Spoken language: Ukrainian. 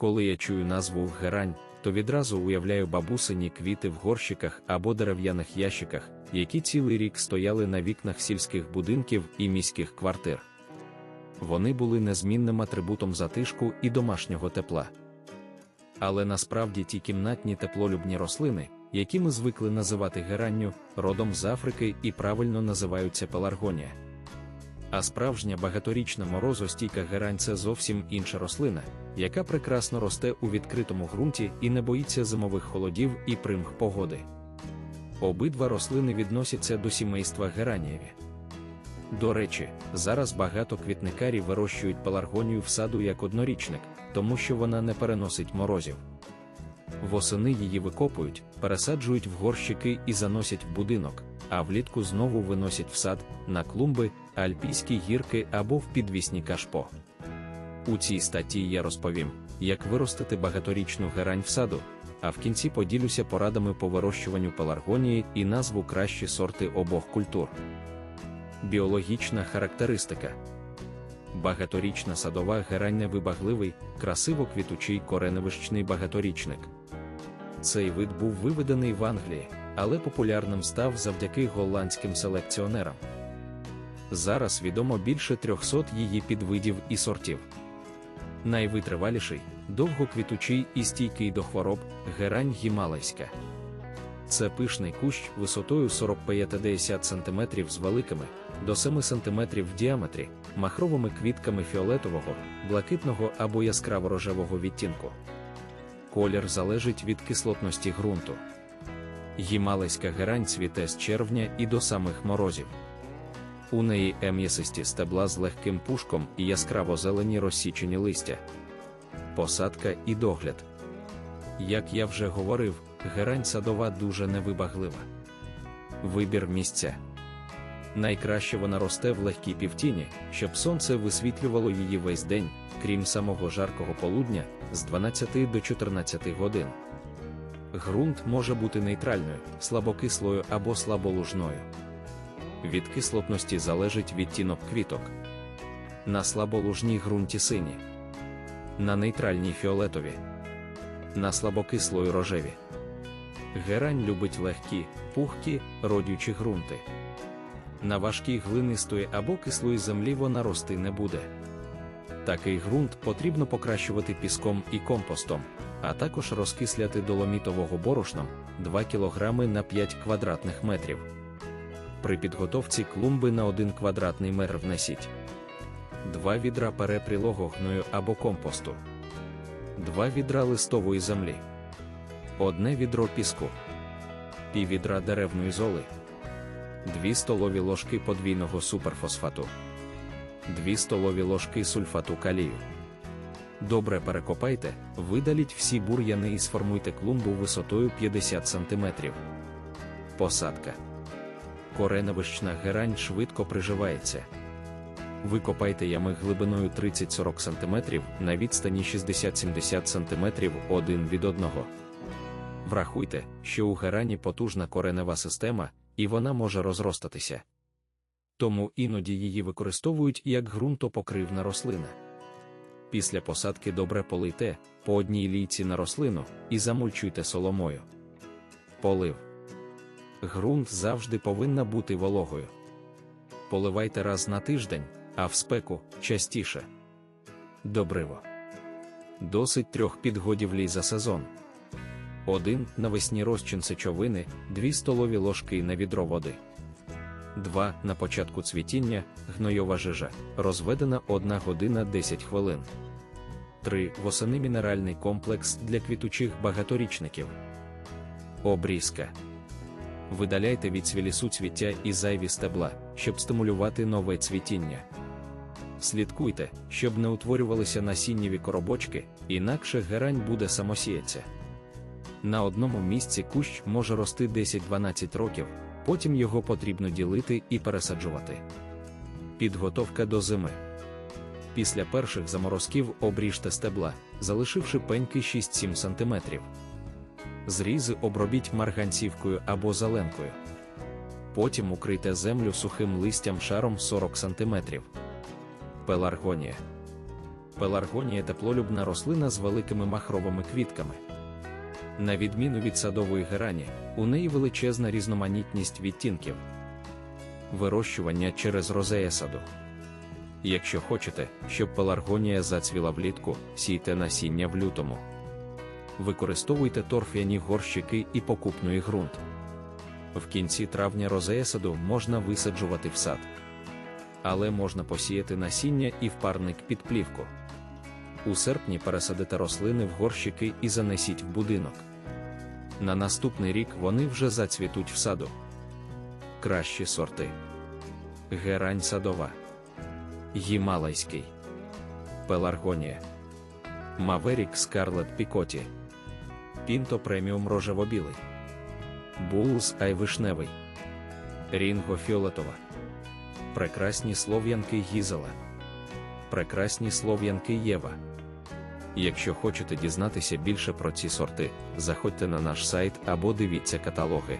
Коли я чую назву герань, то відразу уявляю бабусині квіти в горщиках або дерев'яних ящиках, які цілий рік стояли на вікнах сільських будинків і міських квартир. Вони були незмінним атрибутом затишку і домашнього тепла. Але насправді ті кімнатні теплолюбні рослини, які ми звикли називати геранню, родом з Африки і правильно називаються пеларгонія. А справжня багаторічна морозостійка герань це зовсім інша рослина, яка прекрасно росте у відкритому ґрунті і не боїться зимових холодів і примх погоди. Обидва рослини відносяться до сімейства геранієві. До речі, зараз багато квітникарів вирощують пеларгонію в саду як однорічник, тому що вона не переносить морозів. Восени її викопують, пересаджують в горщики і заносять в будинок, а влітку знову виносять в сад, на клумби, альпійські гірки або в підвісні кашпо. У цій статті я розповім, як виростити багаторічну герань в саду, а в кінці поділюся порадами по вирощуванню пеларгонії і назву кращі сорти обох культур. Біологічна характеристика. Багаторічна садова герань невибагливий, красиво квітучий кореневищний багаторічник. Цей вид був виведений в Англії, але популярним став завдяки голландським селекціонерам. Зараз відомо більше 300 її підвидів і сортів. Найвитриваліший, довгоквітучий і стійкий до хвороб герань гімалайська. Це пишний кущ висотою 45-50 см з великими, до 7 см в діаметрі, махровими квітками фіолетового, блакитного або яскраво-рожевого відтінку. Колір залежить від кислотності ґрунту. Гімалайська герань цвіте з червня і до самих морозів. У неї ем'ясисті стебла з легким пушком і яскраво зелені розсічені листя. Посадка і догляд. Як я вже говорив, герань садова дуже невибаглива. Вибір місця. Найкраще вона росте в легкій півтіні, щоб сонце висвітлювало її весь день, крім самого жаркого полудня, з 12 до 14 годин. Грунт може бути нейтральною, слабокислою або слаболужною. Від кислотності залежить відтінок квіток. На слаболужній ґрунті сині, на нейтральній фіолетові, на слабокислої рожеві. Герань любить легкі, пухкі, родючі ґрунти. На важкій глинистої або кислої землі вона рости не буде. Такий ґрунт потрібно покращувати піском і компостом, а також розкисляти доломітового борошном 2 кг на 5 квадратних метрів. При підготовці клумби на 1 квадратний метр внесіть 2 відра перепрілого гною або компосту, 2 відра листової землі, 1 відро піску, пів відра деревної золи, 2 столові ложки подвійного суперфосфату, 2 столові ложки сульфату калію. Добре перекопайте, видаліть всі бур'яни і сформуйте клумбу висотою 50 см. Посадка. Кореневищна герань швидко приживається. Викопайте ями глибиною 30-40 см на відстані 60-70 см один від одного. Врахуйте, що у герані потужна коренева система, і вона може розростатися. Тому іноді її використовують як ґрунтопокривна рослина. Після посадки добре полийте по одній лійці на рослину і замульчуйте соломою. Полив. Грунт завжди повинна бути вологою. Поливайте раз на тиждень, а в спеку частіше. Добриво. Досить трьох підгодівлій за сезон. 1. Навесні розчин сечовини, 2 столові ложки на відро води. 2. На початку цвітіння гнойова жижа, розведена 1 година 10 хвилин. 3. Восени мінеральний комплекс для квітучих багаторічників. Обрізка. Видаляйте від цвілі суцвіття і зайві стебла, щоб стимулювати нове цвітіння. Слідкуйте, щоб не утворювалися насіннєві коробочки, інакше герань буде самосіятися. На одному місці кущ може рости 10-12 років, потім його потрібно ділити і пересаджувати. Підготовка до зими. Після перших заморозків обріжте стебла, залишивши пеньки 6-7 см. Зрізи обробіть марганцівкою або зеленкою. Потім укрийте землю сухим листям шаром 40 см. Пеларгонія. Пеларгонія теплолюбна рослина з великими махровими квітками. На відміну від садової герані, у неї величезна різноманітність відтінків. Вирощування через розея саду. Якщо хочете, щоб пеларгонія зацвіла влітку, сійте насіння в лютому. Використовуйте торф'яні горщики і покупний ґрунт. В кінці травня розея саду можна висаджувати в сад. Але можна посіяти насіння і в парник під плівку. У серпні пересадите рослини в горщики і занесіть в будинок. На наступний рік вони вже зацвітуть в саду. Кращі сорти. Герань садова. Гімалайський. Пеларгонія. Маверік Скарлет Пікоті. Пінто преміум рожево-білий. Булз Айвишневий. Рінго Фіолетова. Прекрасні слов'янки Гізела. Прекрасні слов'янки Єва. Якщо хочете дізнатися більше про ці сорти, заходьте на наш сайт або дивіться каталоги.